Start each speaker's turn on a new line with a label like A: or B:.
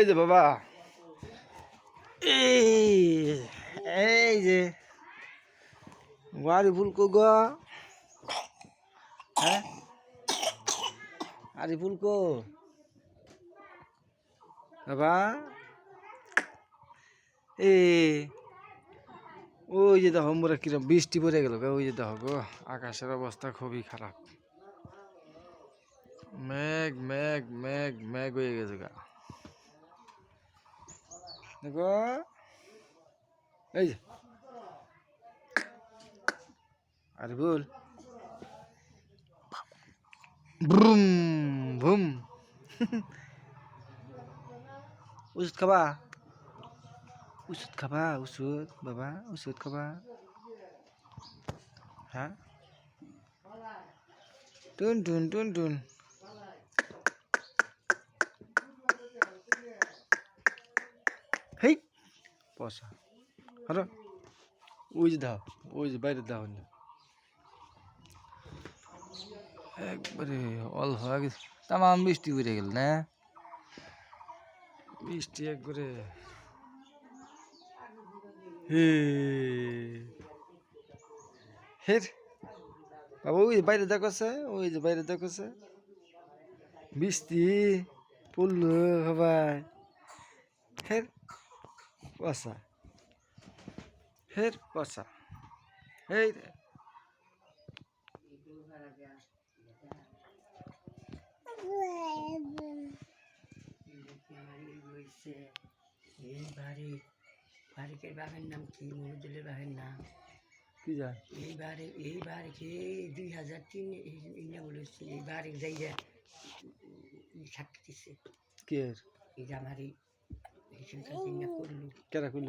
A: এই যে বাবা। এই যে। গাড়ি ফুলকো গো। হ্যাঁ? আরে ফুলকো। বাবা। এ, ওই যে দেখো মোরা কিরম বৃষ্টি পড়ে গেল ওই যে দেখো গো, আকাশের অবস্থা খুবই খারাপ। মেঘ মেঘ মেঘ হয়ে গেছে গা দেখো। এই যে। আরে বল ব্রুম ভুম ওষুধ খাবা? ওষুধ খাবা, ওষুধ বাবা, ওষুধ খাবা। হ্যাঁ? টুন টুন টুন টুন। হেই পয়সা হলো ওই যে দাও, ওই যে বাইরে দাও না। একবারে অল হয়ে গেছে। তামাম বৃষ্টি পড়ে গেল না? বৃষ্টি একবারে। হে। হের বাবা, ওই বাইরে দেখছে ওই যে বাইরে দেখছে বৃষ্টি পড়ল সবাই। হের পয়সা হের পয়সা এই
B: বাড়ি বাড়ির বাপের নাম কি? মহিদুলের বাপের নাম।
A: কি যায়
B: এই বাড়ি এই বাড়িকে দুই হাজার তিন নাম বলেছে এই বাড়ি যাইয়া সাক্ষী দিচ্ছে এই যে আমার এই হিসেবে করল?
A: কেরা
B: করল